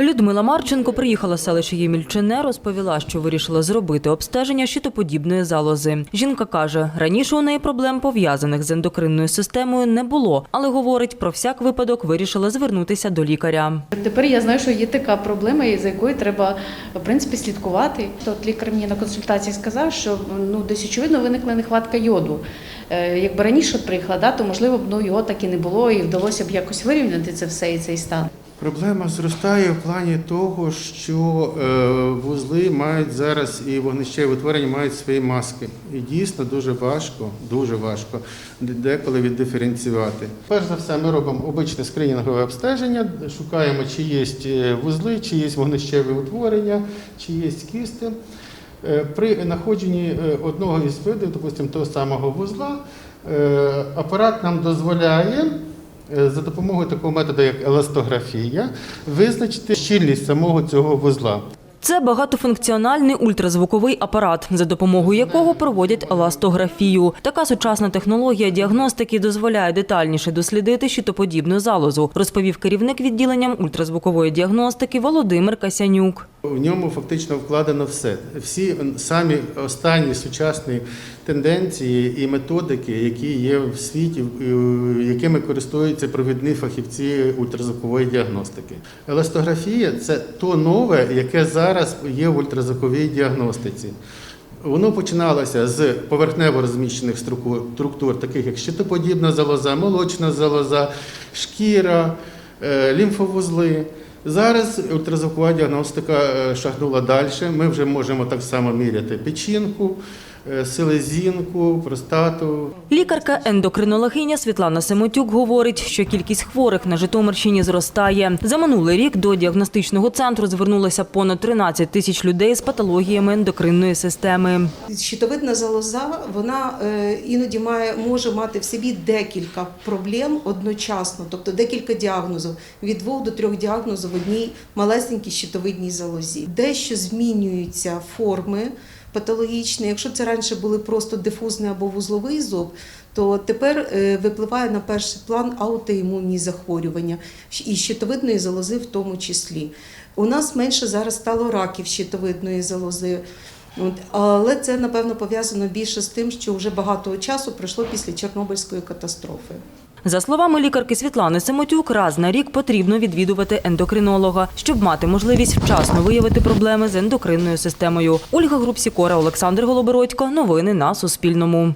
Людмила Марченко приїхала з селища Ємільчине, розповіла, що вирішила зробити обстеження щитоподібної залози. Жінка каже, раніше у неї проблем пов'язаних з ендокринною системою не було, але говорить, про всяк випадок вирішила звернутися до лікаря. Тепер я знаю, що є така проблема, за якою треба в принципі слідкувати. От лікар мені на консультації сказав, що ну десь очевидно виникла нехватка йоду. Е, Якби раніше приїхала, да, то можливо б ну його так і не було, і вдалося б якось вирівняти це все і цей стан. Проблема зростає в плані того, що е, вузли мають зараз і вогнищеві утворення мають свої маски. І дійсно дуже важко, дуже важко деколи віддиференціювати. Перш за все, ми робимо обичне скринінгове обстеження, шукаємо, чи є е, вузли, чи є вогнищеві утворення, чи є кісти. Е, При знаходженні одного із видів, допустимо, того самого вузла, апарат нам дозволяє за допомогою такого методу, як еластографія, визначити щільність самого цього вузла. Це багатофункціональний ультразвуковий апарат, за допомогою якого проводять еластографію. Така сучасна технологія діагностики дозволяє детальніше дослідити щитоподібну залозу, розповів керівник відділенням ультразвукової діагностики Володимир Касянюк. В ньому фактично вкладено все. Всі самі останні сучасні тенденції і методики, які є в світі, е, якими користуються провідні фахівці ультразвукової діагностики. Еластографія це то нове, яке зараз є в ультразвуковій діагностиці. Воно починалося з поверхнево розміщених структур, таких як щитоподібна залоза, молочна залоза, шкіра, е, лімфовузли. Зараз ультразвукова діагностика е, шагнула далі. Ми вже можемо так само міряти печінку, селезінку, простату. Лікарка-ендокринологиня Світлана Семотюк говорить, що кількість хворих на Житомирщині зростає. За минулий рік до діагностичного центру звернулося понад 13 тисяч людей з патологіями ендокринної системи. Щитовидна залоза вона е, іноді має може мати в собі декілька проблем одночасно, тобто декілька діагнозів від двох до трьох діагнозів в одній малесенькій щитовидній залозі. Дещо змінюються форми патологічні. Якщо це раніше були просто дифузний або вузловий зоб, то тепер е, випливає на перший план аутоімунні захворювання і щитовидної залози в тому числі. У нас менше зараз стало раків щитовидної залози. От, але це напевно пов'язано більше з тим, що вже багато часу пройшло після Чорнобильської катастрофи. За словами лікарки Світлани Семотюк, раз на рік потрібно відвідувати ендокринолога, щоб мати можливість вчасно виявити проблеми з ендокринною системою. Ольга Групсікора, Олександр Голобородько. Новини на Суспільному.